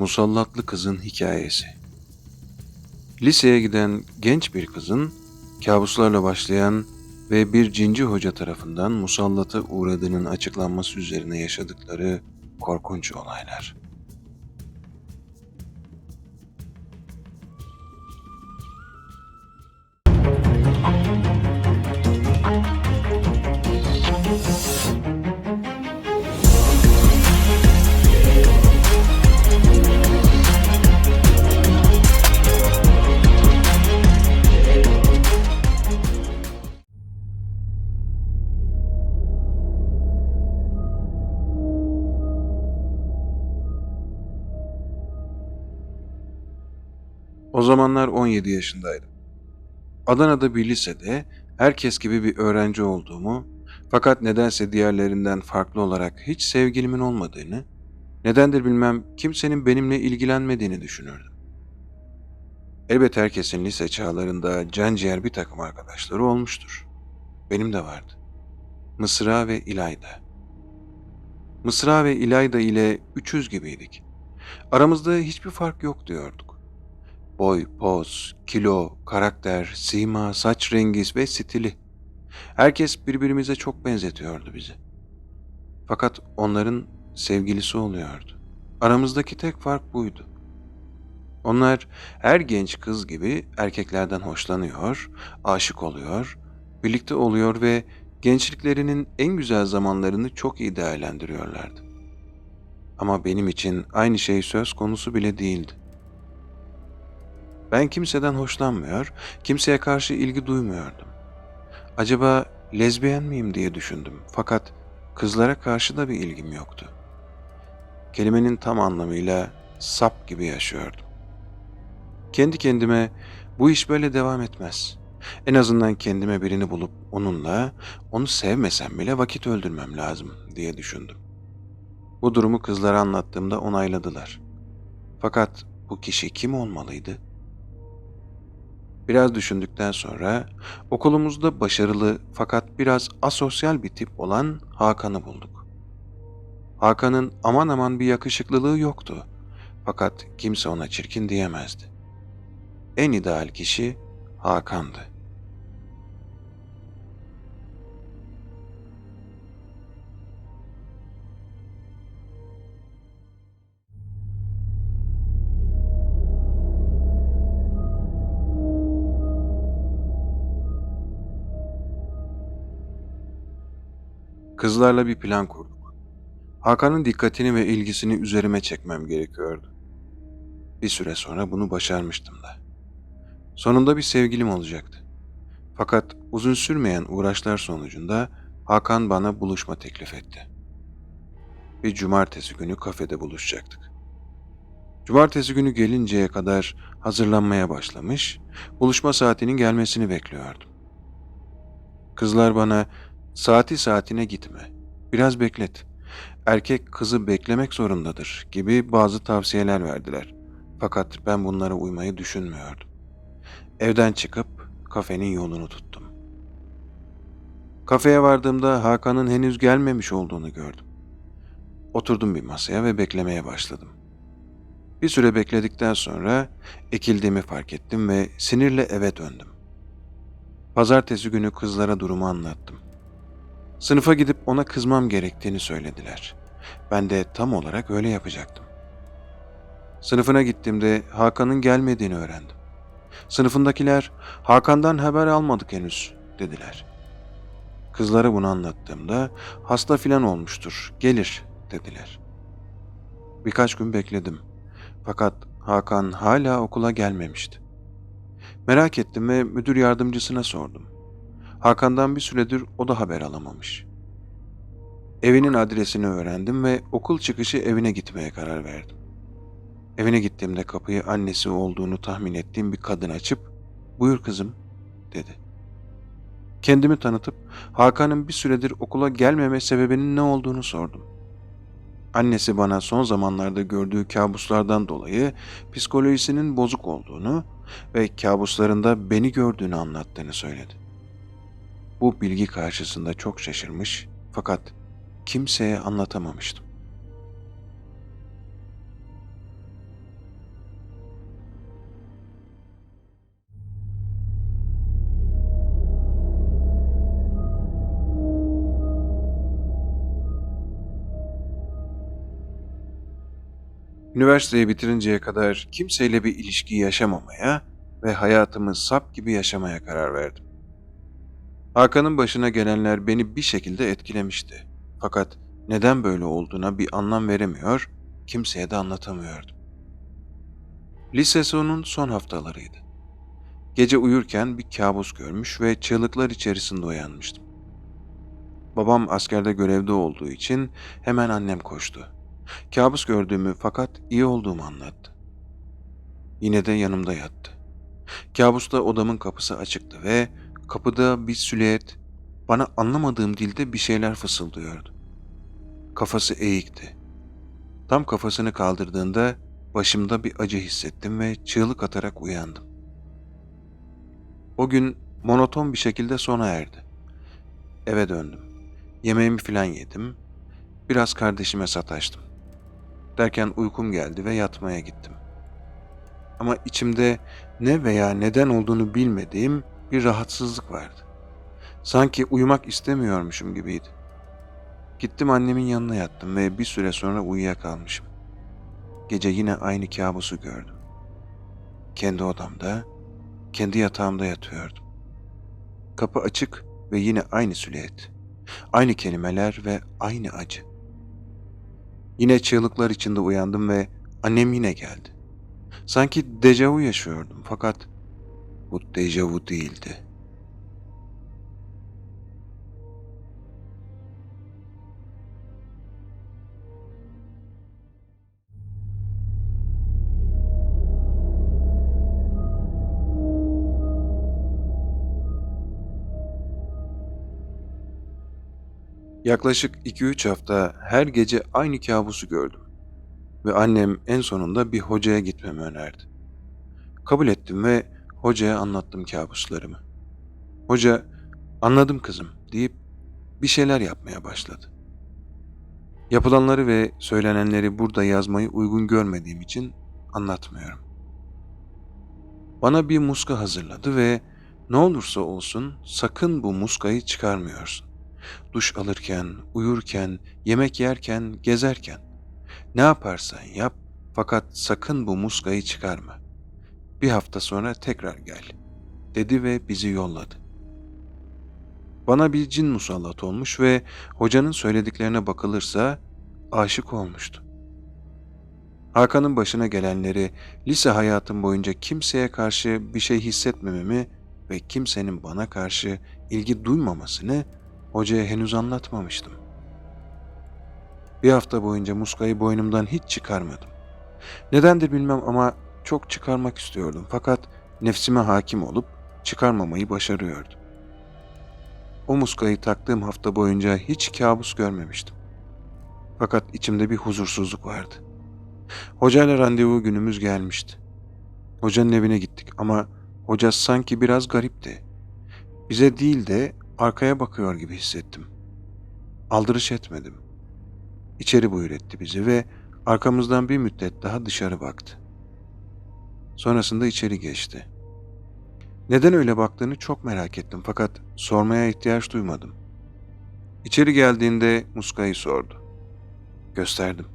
Musallatlı Kızın Hikayesi Liseye giden genç bir kızın kabuslarla başlayan ve bir cinci hoca tarafından musallata uğradığının açıklanması üzerine yaşadıkları korkunç olaylar. O zamanlar 17 yaşındaydım. Adana'da bir lisede herkes gibi bir öğrenci olduğumu fakat nedense diğerlerinden farklı olarak hiç sevgilimin olmadığını, nedendir bilmem kimsenin benimle ilgilenmediğini düşünürdüm. Elbet herkesin lise çağlarında can ciğer bir takım arkadaşları olmuştur. Benim de vardı. Mısra ve İlayda. Mısra ve İlayda ile üçüz gibiydik. Aramızda hiçbir fark yok diyorduk. Boy, poz, kilo, karakter, sima, saç rengi ve stili. Herkes birbirimize çok benzetiyordu bizi. Fakat onların sevgilisi oluyordu. Aramızdaki tek fark buydu. Onlar her genç kız gibi erkeklerden hoşlanıyor, aşık oluyor, birlikte oluyor ve gençliklerinin en güzel zamanlarını çok iyi değerlendiriyorlardı. Ama benim için aynı şey söz konusu bile değildi. Ben kimseden hoşlanmıyor, kimseye karşı ilgi duymuyordum. Acaba lezbiyen miyim diye düşündüm fakat kızlara karşı da bir ilgim yoktu. Kelimenin tam anlamıyla sap gibi yaşıyordum. Kendi kendime bu iş böyle devam etmez. En azından kendime birini bulup onunla, onu sevmesem bile vakit öldürmem lazım diye düşündüm. Bu durumu kızlara anlattığımda onayladılar. Fakat bu kişi kim olmalıydı? Biraz düşündükten sonra okulumuzda başarılı fakat biraz asosyal bir tip olan Hakan'ı bulduk. Hakan'ın aman aman bir yakışıklılığı yoktu. Fakat kimse ona çirkin diyemezdi. En ideal kişi Hakan'dı. Kızlarla bir plan kurduk. Hakan'ın dikkatini ve ilgisini üzerime çekmem gerekiyordu. Bir süre sonra bunu başarmıştım da. Sonunda bir sevgilim olacaktı. Fakat uzun sürmeyen uğraşlar sonucunda Hakan bana buluşma teklif etti. Bir cumartesi günü kafede buluşacaktık. Cumartesi günü gelinceye kadar hazırlanmaya başlamış, buluşma saatinin gelmesini bekliyordum. Kızlar bana saati saatine gitme, biraz beklet, erkek kızı beklemek zorundadır gibi bazı tavsiyeler verdiler. Fakat ben bunlara uymayı düşünmüyordum. Evden çıkıp kafenin yolunu tuttum. Kafeye vardığımda Hakan'ın henüz gelmemiş olduğunu gördüm. Oturdum bir masaya ve beklemeye başladım. Bir süre bekledikten sonra ekildiğimi fark ettim ve sinirle eve döndüm. Pazartesi günü kızlara durumu anlattım. Sınıfa gidip ona kızmam gerektiğini söylediler. Ben de tam olarak öyle yapacaktım. Sınıfına gittiğimde Hakan'ın gelmediğini öğrendim. Sınıfındakiler Hakan'dan haber almadık henüz dediler. Kızlara bunu anlattığımda hasta filan olmuştur, gelir dediler. Birkaç gün bekledim. Fakat Hakan hala okula gelmemişti. Merak ettim ve müdür yardımcısına sordum. Hakan'dan bir süredir o da haber alamamış. Evinin adresini öğrendim ve okul çıkışı evine gitmeye karar verdim. Evine gittiğimde kapıyı annesi olduğunu tahmin ettiğim bir kadın açıp "Buyur kızım." dedi. Kendimi tanıtıp Hakan'ın bir süredir okula gelmeme sebebinin ne olduğunu sordum. Annesi bana son zamanlarda gördüğü kabuslardan dolayı psikolojisinin bozuk olduğunu ve kabuslarında beni gördüğünü anlattığını söyledi. Bu bilgi karşısında çok şaşırmış fakat kimseye anlatamamıştım. Üniversiteyi bitirinceye kadar kimseyle bir ilişki yaşamamaya ve hayatımı sap gibi yaşamaya karar verdim. Hakan'ın başına gelenler beni bir şekilde etkilemişti. Fakat neden böyle olduğuna bir anlam veremiyor, kimseye de anlatamıyordum. Lise sonun son haftalarıydı. Gece uyurken bir kabus görmüş ve çığlıklar içerisinde uyanmıştım. Babam askerde görevde olduğu için hemen annem koştu. Kabus gördüğümü fakat iyi olduğumu anlattı. Yine de yanımda yattı. Kabusta odamın kapısı açıktı ve kapıda bir silüet bana anlamadığım dilde bir şeyler fısıldıyordu. Kafası eğikti. Tam kafasını kaldırdığında başımda bir acı hissettim ve çığlık atarak uyandım. O gün monoton bir şekilde sona erdi. Eve döndüm. Yemeğimi filan yedim. Biraz kardeşime sataştım. Derken uykum geldi ve yatmaya gittim. Ama içimde ne veya neden olduğunu bilmediğim bir rahatsızlık vardı. Sanki uyumak istemiyormuşum gibiydi. Gittim annemin yanına yattım ve bir süre sonra uyuyakalmışım. Gece yine aynı kabusu gördüm. Kendi odamda, kendi yatağımda yatıyordum. Kapı açık ve yine aynı silüet. Aynı kelimeler ve aynı acı. Yine çığlıklar içinde uyandım ve annem yine geldi. Sanki dejavu yaşıyordum fakat bu dejavu değildi. Yaklaşık 2-3 hafta her gece aynı kabusu gördüm. Ve annem en sonunda bir hocaya gitmemi önerdi. Kabul ettim ve hocaya anlattım kabuslarımı. Hoca, anladım kızım deyip bir şeyler yapmaya başladı. Yapılanları ve söylenenleri burada yazmayı uygun görmediğim için anlatmıyorum. Bana bir muska hazırladı ve ne olursa olsun sakın bu muskayı çıkarmıyorsun. Duş alırken, uyurken, yemek yerken, gezerken. Ne yaparsan yap fakat sakın bu muskayı çıkarma. Bir hafta sonra tekrar gel, dedi ve bizi yolladı. Bana bir cin musallat olmuş ve hocanın söylediklerine bakılırsa aşık olmuştu. Hakan'ın başına gelenleri lise hayatım boyunca kimseye karşı bir şey hissetmememi ve kimsenin bana karşı ilgi duymamasını hocaya henüz anlatmamıştım. Bir hafta boyunca muskayı boynumdan hiç çıkarmadım. Nedendir bilmem ama çok çıkarmak istiyordum fakat nefsime hakim olup çıkarmamayı başarıyordum. O muskayı taktığım hafta boyunca hiç kabus görmemiştim. Fakat içimde bir huzursuzluk vardı. Hocayla randevu günümüz gelmişti. Hocanın evine gittik ama hoca sanki biraz garipti. Bize değil de arkaya bakıyor gibi hissettim. Aldırış etmedim. İçeri buyur etti bizi ve arkamızdan bir müddet daha dışarı baktı. Sonrasında içeri geçti. Neden öyle baktığını çok merak ettim fakat sormaya ihtiyaç duymadım. İçeri geldiğinde muskayı sordu. Gösterdim.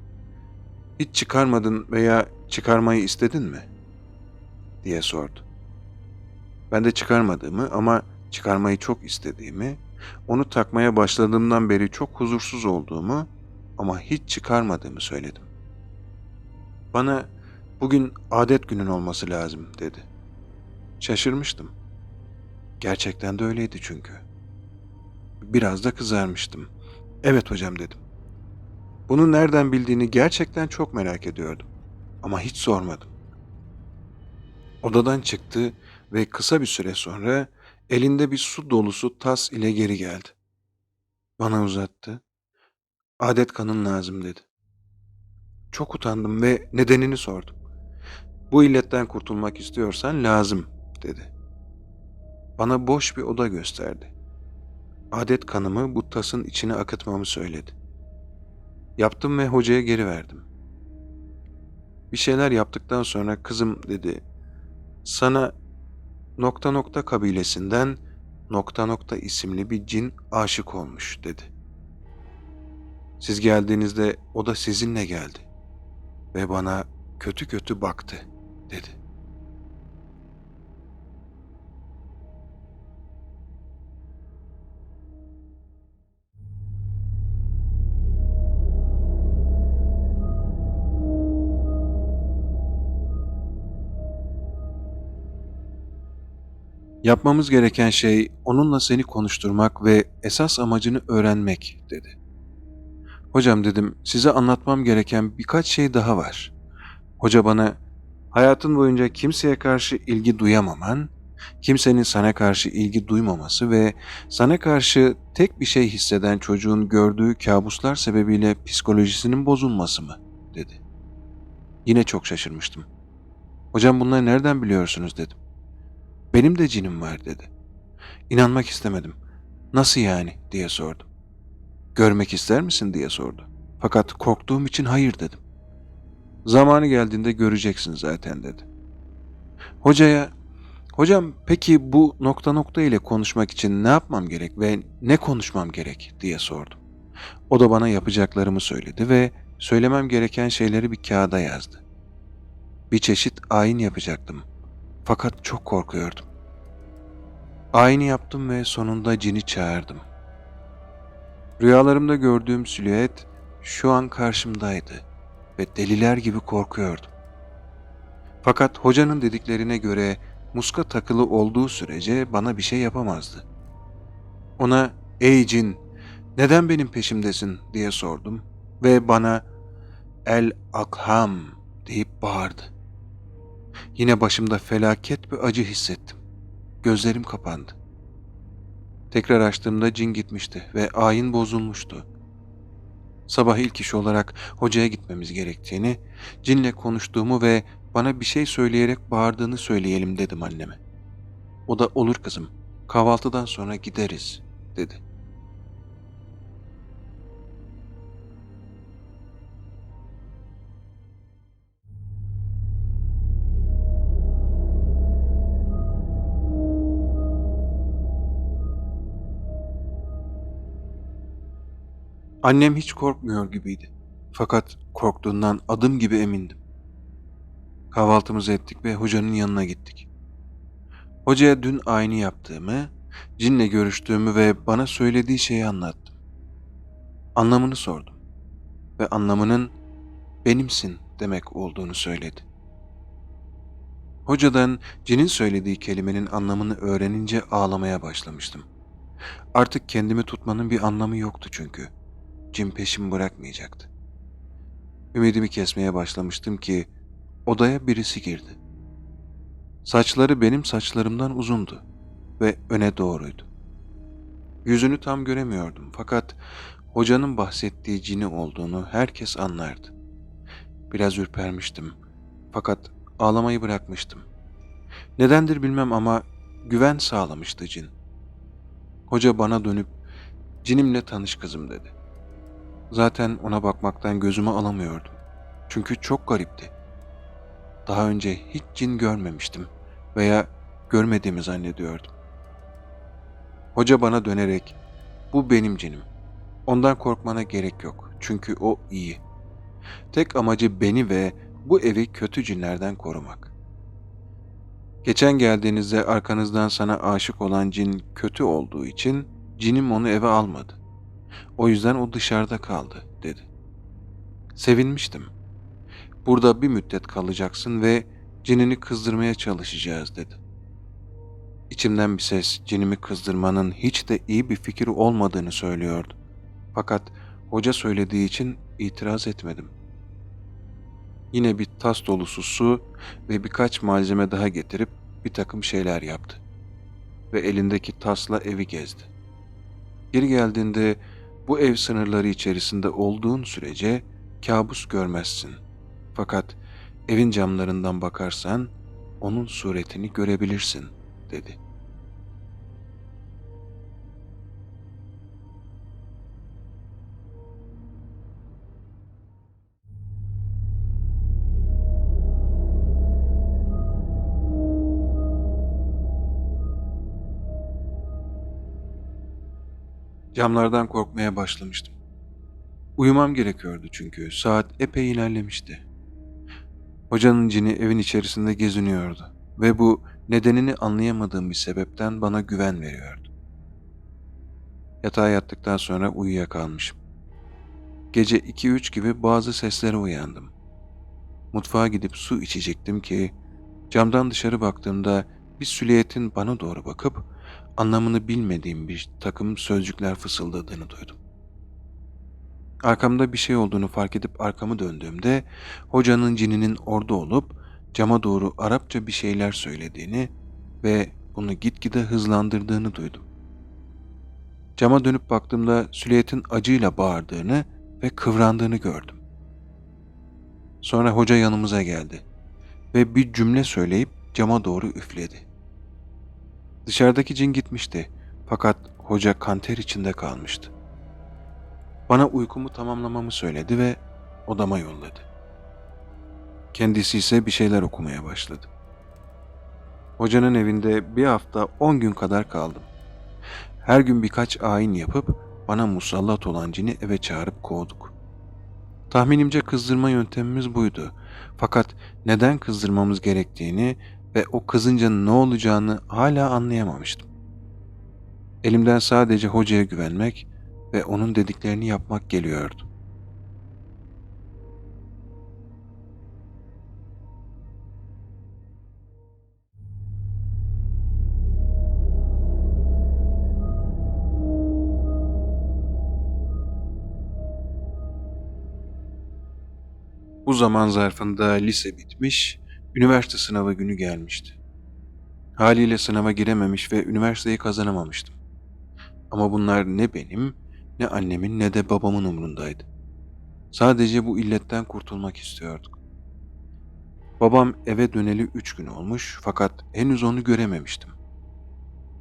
Hiç çıkarmadın veya çıkarmayı istedin mi? diye sordu. Ben de çıkarmadığımı ama çıkarmayı çok istediğimi, onu takmaya başladığımdan beri çok huzursuz olduğumu ama hiç çıkarmadığımı söyledim. Bana bugün adet günün olması lazım dedi. Şaşırmıştım. Gerçekten de öyleydi çünkü. Biraz da kızarmıştım. Evet hocam dedim. Bunu nereden bildiğini gerçekten çok merak ediyordum. Ama hiç sormadım. Odadan çıktı ve kısa bir süre sonra elinde bir su dolusu tas ile geri geldi. Bana uzattı. Adet kanın lazım dedi. Çok utandım ve nedenini sordum. Bu illetten kurtulmak istiyorsan lazım dedi. Bana boş bir oda gösterdi. Adet kanımı bu tasın içine akıtmamı söyledi. Yaptım ve hocaya geri verdim. Bir şeyler yaptıktan sonra kızım dedi. Sana nokta nokta kabilesinden nokta nokta isimli bir cin aşık olmuş dedi. Siz geldiğinizde o da sizinle geldi ve bana kötü kötü baktı, dedi. Yapmamız gereken şey onunla seni konuşturmak ve esas amacını öğrenmek, dedi. Hocam dedim, size anlatmam gereken birkaç şey daha var. Hoca bana, hayatın boyunca kimseye karşı ilgi duyamaman, kimsenin sana karşı ilgi duymaması ve sana karşı tek bir şey hisseden çocuğun gördüğü kabuslar sebebiyle psikolojisinin bozulması mı? dedi. Yine çok şaşırmıştım. Hocam bunları nereden biliyorsunuz dedim. Benim de cinim var dedi. İnanmak istemedim. Nasıl yani diye sordum. Görmek ister misin diye sordu. Fakat korktuğum için hayır dedim. Zamanı geldiğinde göreceksin zaten dedi. Hocaya, hocam peki bu nokta nokta ile konuşmak için ne yapmam gerek ve ne konuşmam gerek diye sordum. O da bana yapacaklarımı söyledi ve söylemem gereken şeyleri bir kağıda yazdı. Bir çeşit ayin yapacaktım. Fakat çok korkuyordum. Ayini yaptım ve sonunda cini çağırdım. Rüyalarımda gördüğüm silüet şu an karşımdaydı ve deliler gibi korkuyordum. Fakat hocanın dediklerine göre muska takılı olduğu sürece bana bir şey yapamazdı. Ona ''Ey cin, neden benim peşimdesin?'' diye sordum ve bana ''El Akham'' deyip bağırdı. Yine başımda felaket bir acı hissettim. Gözlerim kapandı. Tekrar açtığımda cin gitmişti ve ayin bozulmuştu. Sabah ilk iş olarak hocaya gitmemiz gerektiğini, cinle konuştuğumu ve bana bir şey söyleyerek bağırdığını söyleyelim dedim anneme. O da olur kızım, kahvaltıdan sonra gideriz dedi. Annem hiç korkmuyor gibiydi. Fakat korktuğundan adım gibi emindim. Kahvaltımızı ettik ve hocanın yanına gittik. Hocaya dün aynı yaptığımı, cinle görüştüğümü ve bana söylediği şeyi anlattım. Anlamını sordum ve anlamının benimsin demek olduğunu söyledi. Hocadan cinin söylediği kelimenin anlamını öğrenince ağlamaya başlamıştım. Artık kendimi tutmanın bir anlamı yoktu çünkü. Cin peşimi bırakmayacaktı. Ümidimi kesmeye başlamıştım ki odaya birisi girdi. Saçları benim saçlarımdan uzundu ve öne doğruydu. Yüzünü tam göremiyordum fakat hocanın bahsettiği cini olduğunu herkes anlardı. Biraz ürpermiştim fakat ağlamayı bırakmıştım. Nedendir bilmem ama güven sağlamıştı cin. Hoca bana dönüp cinimle tanış kızım dedi. Zaten ona bakmaktan gözümü alamıyordum. Çünkü çok garipti. Daha önce hiç cin görmemiştim veya görmediğimi zannediyordum. Hoca bana dönerek, bu benim cinim. Ondan korkmana gerek yok. Çünkü o iyi. Tek amacı beni ve bu evi kötü cinlerden korumak. Geçen geldiğinizde arkanızdan sana aşık olan cin kötü olduğu için cinim onu eve almadı. O yüzden o dışarıda kaldı, dedi. Sevinmiştim. Burada bir müddet kalacaksın ve cinini kızdırmaya çalışacağız, dedi. İçimden bir ses cinimi kızdırmanın hiç de iyi bir fikir olmadığını söylüyordu. Fakat hoca söylediği için itiraz etmedim. Yine bir tas dolusu su ve birkaç malzeme daha getirip bir takım şeyler yaptı. Ve elindeki tasla evi gezdi. Geri geldiğinde bu ev sınırları içerisinde olduğun sürece kabus görmezsin. Fakat evin camlarından bakarsan onun suretini görebilirsin, dedi. Camlardan korkmaya başlamıştım. Uyumam gerekiyordu çünkü saat epey ilerlemişti. Hocanın cini evin içerisinde geziniyordu ve bu nedenini anlayamadığım bir sebepten bana güven veriyordu. Yatağa yattıktan sonra uyuyakalmışım. Gece 2-3 gibi bazı seslere uyandım. Mutfağa gidip su içecektim ki camdan dışarı baktığımda bir sülyetin bana doğru bakıp anlamını bilmediğim bir takım sözcükler fısıldadığını duydum. Arkamda bir şey olduğunu fark edip arkamı döndüğümde hocanın cininin orada olup cama doğru Arapça bir şeyler söylediğini ve bunu gitgide hızlandırdığını duydum. Cama dönüp baktığımda Süleyet'in acıyla bağırdığını ve kıvrandığını gördüm. Sonra hoca yanımıza geldi ve bir cümle söyleyip cama doğru üfledi. Dışarıdaki cin gitmişti fakat hoca kanter içinde kalmıştı. Bana uykumu tamamlamamı söyledi ve odama yolladı. Kendisi ise bir şeyler okumaya başladı. Hocanın evinde bir hafta on gün kadar kaldım. Her gün birkaç ayin yapıp bana musallat olan cini eve çağırıp kovduk. Tahminimce kızdırma yöntemimiz buydu. Fakat neden kızdırmamız gerektiğini ve o kızınca ne olacağını hala anlayamamıştım. Elimden sadece hocaya güvenmek ve onun dediklerini yapmak geliyordu. Bu zaman zarfında lise bitmiş, üniversite sınavı günü gelmişti. Haliyle sınava girememiş ve üniversiteyi kazanamamıştım. Ama bunlar ne benim, ne annemin ne de babamın umrundaydı. Sadece bu illetten kurtulmak istiyorduk. Babam eve döneli üç gün olmuş fakat henüz onu görememiştim.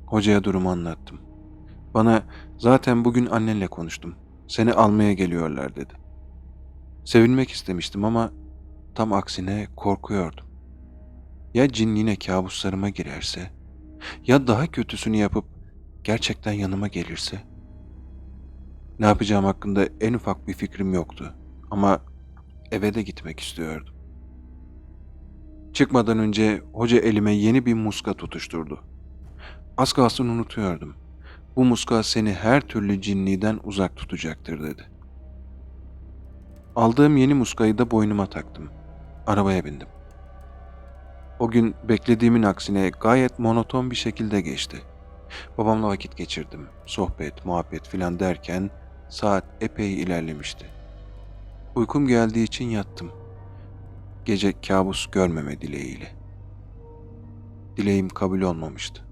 Hocaya durumu anlattım. Bana zaten bugün annenle konuştum. Seni almaya geliyorlar dedi. Sevinmek istemiştim ama tam aksine korkuyordum. Ya cin kabuslarıma girerse, ya daha kötüsünü yapıp gerçekten yanıma gelirse? Ne yapacağım hakkında en ufak bir fikrim yoktu ama eve de gitmek istiyordum. Çıkmadan önce hoca elime yeni bir muska tutuşturdu. Az kalsın unutuyordum. Bu muska seni her türlü cinliden uzak tutacaktır dedi. Aldığım yeni muskayı da boynuma taktım. Arabaya bindim. O gün beklediğimin aksine gayet monoton bir şekilde geçti. Babamla vakit geçirdim. Sohbet, muhabbet filan derken saat epey ilerlemişti. Uykum geldiği için yattım. Gece kabus görmeme dileğiyle. Dileğim kabul olmamıştı.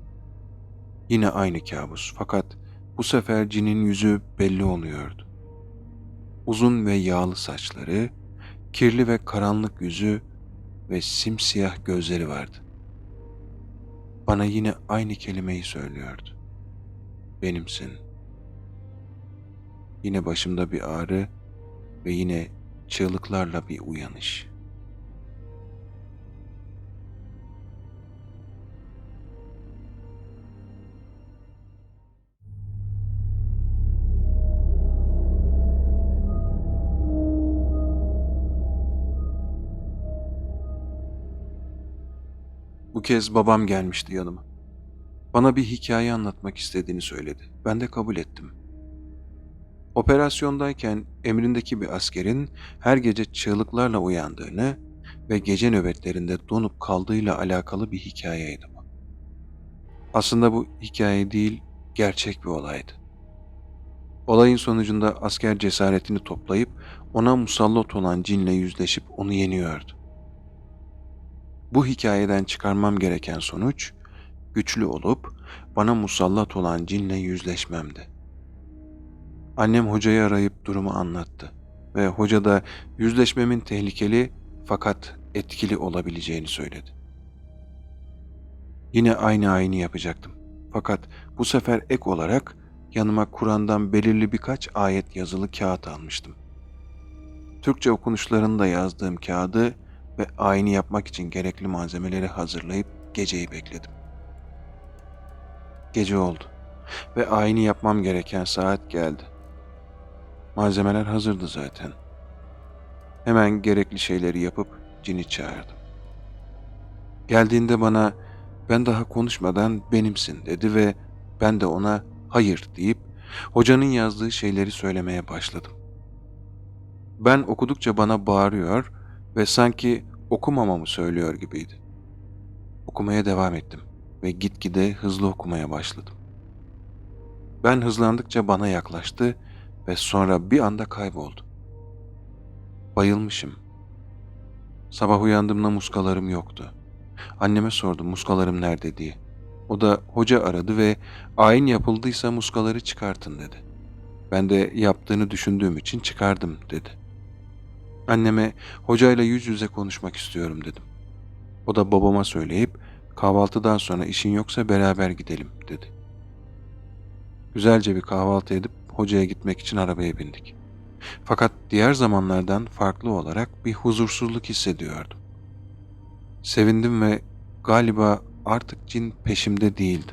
Yine aynı kabus fakat bu sefer cinin yüzü belli oluyordu. Uzun ve yağlı saçları, kirli ve karanlık yüzü ve simsiyah gözleri vardı. Bana yine aynı kelimeyi söylüyordu. Benimsin. Yine başımda bir ağrı ve yine çığlıklarla bir uyanış. Bu kez babam gelmişti yanıma. Bana bir hikaye anlatmak istediğini söyledi. Ben de kabul ettim. Operasyondayken emrindeki bir askerin her gece çığlıklarla uyandığını ve gece nöbetlerinde donup kaldığıyla alakalı bir hikayeydi bu. Aslında bu hikaye değil, gerçek bir olaydı. Olayın sonucunda asker cesaretini toplayıp ona musallat olan cinle yüzleşip onu yeniyordu. Bu hikayeden çıkarmam gereken sonuç, güçlü olup bana musallat olan cinle yüzleşmemdi. Annem hocayı arayıp durumu anlattı ve hoca da yüzleşmemin tehlikeli fakat etkili olabileceğini söyledi. Yine aynı ayini yapacaktım. Fakat bu sefer ek olarak yanıma Kur'an'dan belirli birkaç ayet yazılı kağıt almıştım. Türkçe okunuşlarını da yazdığım kağıdı ve ayini yapmak için gerekli malzemeleri hazırlayıp geceyi bekledim. Gece oldu ve ayini yapmam gereken saat geldi. Malzemeler hazırdı zaten. Hemen gerekli şeyleri yapıp cini çağırdım. Geldiğinde bana ben daha konuşmadan benimsin dedi ve ben de ona hayır deyip hocanın yazdığı şeyleri söylemeye başladım. Ben okudukça bana bağırıyor ve sanki okumamamı söylüyor gibiydi. Okumaya devam ettim ve gitgide hızlı okumaya başladım. Ben hızlandıkça bana yaklaştı ve sonra bir anda kayboldu. Bayılmışım. Sabah uyandığımda muskalarım yoktu. Anneme sordum muskalarım nerede diye. O da hoca aradı ve ayin yapıldıysa muskaları çıkartın dedi. Ben de yaptığını düşündüğüm için çıkardım dedi. Anneme hocayla yüz yüze konuşmak istiyorum dedim. O da babama söyleyip kahvaltıdan sonra işin yoksa beraber gidelim dedi. Güzelce bir kahvaltı edip hocaya gitmek için arabaya bindik. Fakat diğer zamanlardan farklı olarak bir huzursuzluk hissediyordum. Sevindim ve galiba artık cin peşimde değildi.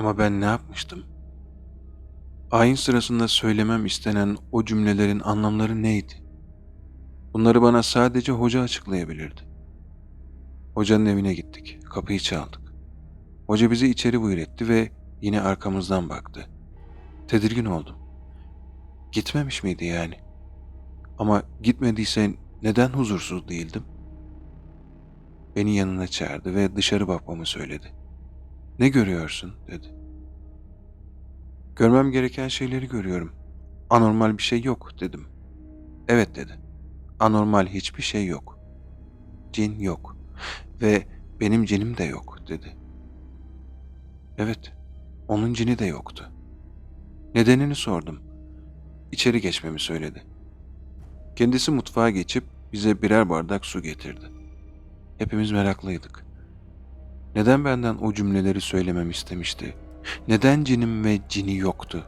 Ama ben ne yapmıştım? Ayin sırasında söylemem istenen o cümlelerin anlamları neydi? Bunları bana sadece hoca açıklayabilirdi. Hocanın evine gittik. Kapıyı çaldık. Hoca bizi içeri buyur etti ve yine arkamızdan baktı. Tedirgin oldum. Gitmemiş miydi yani? Ama gitmediyse neden huzursuz değildim? Beni yanına çağırdı ve dışarı bakmamı söyledi. Ne görüyorsun dedi. Görmem gereken şeyleri görüyorum. Anormal bir şey yok dedim. Evet dedi. Anormal hiçbir şey yok. Cin yok. Ve benim cinim de yok dedi. Evet, onun cini de yoktu. Nedenini sordum. İçeri geçmemi söyledi. Kendisi mutfağa geçip bize birer bardak su getirdi. Hepimiz meraklıydık. Neden benden o cümleleri söylemem istemişti? Neden cinim ve cini yoktu?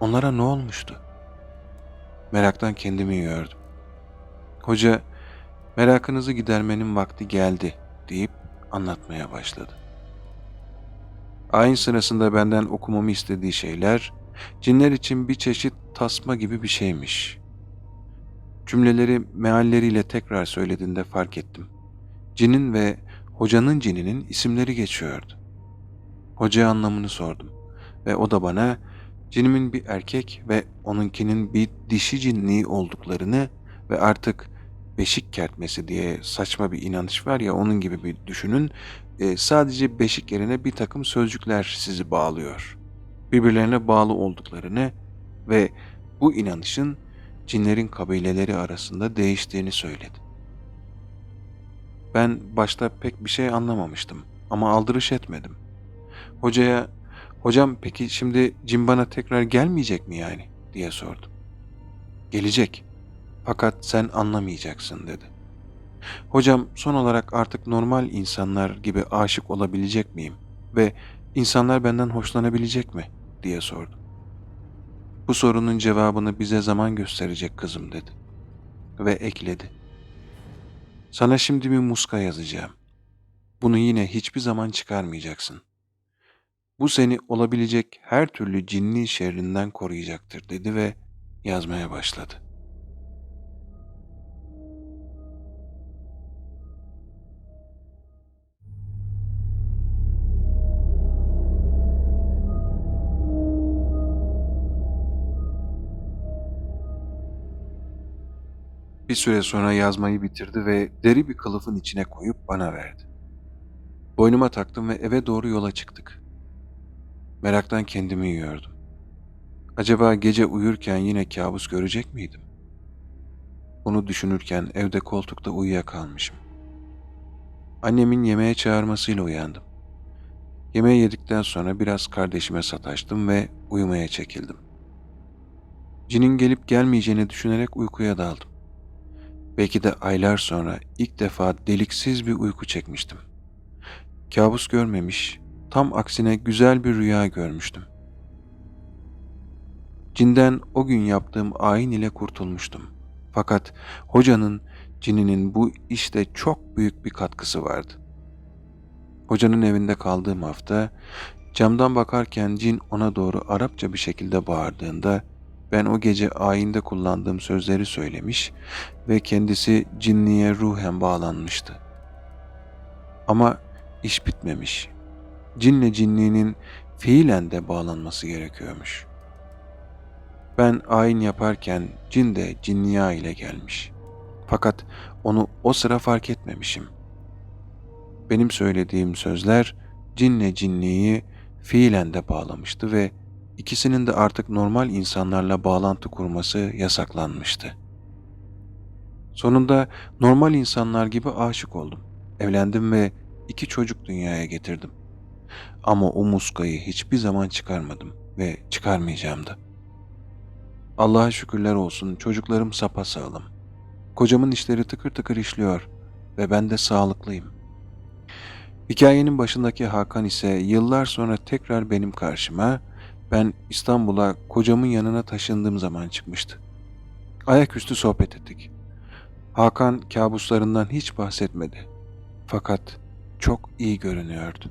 Onlara ne olmuştu? Meraktan kendimi yiyordum. Hoca, merakınızı gidermenin vakti geldi deyip anlatmaya başladı. Ayin sırasında benden okumamı istediği şeyler, cinler için bir çeşit tasma gibi bir şeymiş. Cümleleri mealleriyle tekrar söylediğinde fark ettim. Cinin ve hocanın cininin isimleri geçiyordu. Hocaya anlamını sordum ve o da bana cinimin bir erkek ve onunkinin bir dişi cinliği olduklarını ve artık beşik kertmesi diye saçma bir inanış var ya onun gibi bir düşünün. E, sadece beşik yerine bir takım sözcükler sizi bağlıyor. Birbirlerine bağlı olduklarını ve bu inanışın cinlerin kabileleri arasında değiştiğini söyledi. Ben başta pek bir şey anlamamıştım ama aldırış etmedim. Hocaya, hocam peki şimdi cin bana tekrar gelmeyecek mi yani diye sordum. Gelecek fakat sen anlamayacaksın dedi. Hocam son olarak artık normal insanlar gibi aşık olabilecek miyim ve insanlar benden hoşlanabilecek mi diye sordu. Bu sorunun cevabını bize zaman gösterecek kızım dedi ve ekledi. Sana şimdi bir muska yazacağım. Bunu yine hiçbir zaman çıkarmayacaksın. Bu seni olabilecek her türlü cinni şerrinden koruyacaktır dedi ve yazmaya başladı. Bir süre sonra yazmayı bitirdi ve deri bir kılıfın içine koyup bana verdi. Boynuma taktım ve eve doğru yola çıktık. Meraktan kendimi yiyordum. Acaba gece uyurken yine kabus görecek miydim? Bunu düşünürken evde koltukta uyuyakalmışım. Annemin yemeğe çağırmasıyla uyandım. Yemeği yedikten sonra biraz kardeşime sataştım ve uyumaya çekildim. Cinin gelip gelmeyeceğini düşünerek uykuya daldım. Belki de aylar sonra ilk defa deliksiz bir uyku çekmiştim. Kabus görmemiş, tam aksine güzel bir rüya görmüştüm. Cinden o gün yaptığım ayin ile kurtulmuştum. Fakat hocanın cininin bu işte çok büyük bir katkısı vardı. Hocanın evinde kaldığım hafta camdan bakarken cin ona doğru Arapça bir şekilde bağırdığında ben o gece ayinde kullandığım sözleri söylemiş ve kendisi cinniye ruhen bağlanmıştı. Ama iş bitmemiş. Cinle cinliğinin fiilen de bağlanması gerekiyormuş. Ben ayin yaparken cin de cinniya ile gelmiş. Fakat onu o sıra fark etmemişim. Benim söylediğim sözler cinle cinliği fiilen de bağlamıştı ve ikisinin de artık normal insanlarla bağlantı kurması yasaklanmıştı. Sonunda normal insanlar gibi aşık oldum. Evlendim ve iki çocuk dünyaya getirdim. Ama o muskayı hiçbir zaman çıkarmadım ve çıkarmayacağım da. Allah'a şükürler olsun çocuklarım sapasağlam. Kocamın işleri tıkır tıkır işliyor ve ben de sağlıklıyım. Hikayenin başındaki Hakan ise yıllar sonra tekrar benim karşıma ben İstanbul'a kocamın yanına taşındığım zaman çıkmıştı. Ayaküstü sohbet ettik. Hakan kabuslarından hiç bahsetmedi. Fakat çok iyi görünüyordu.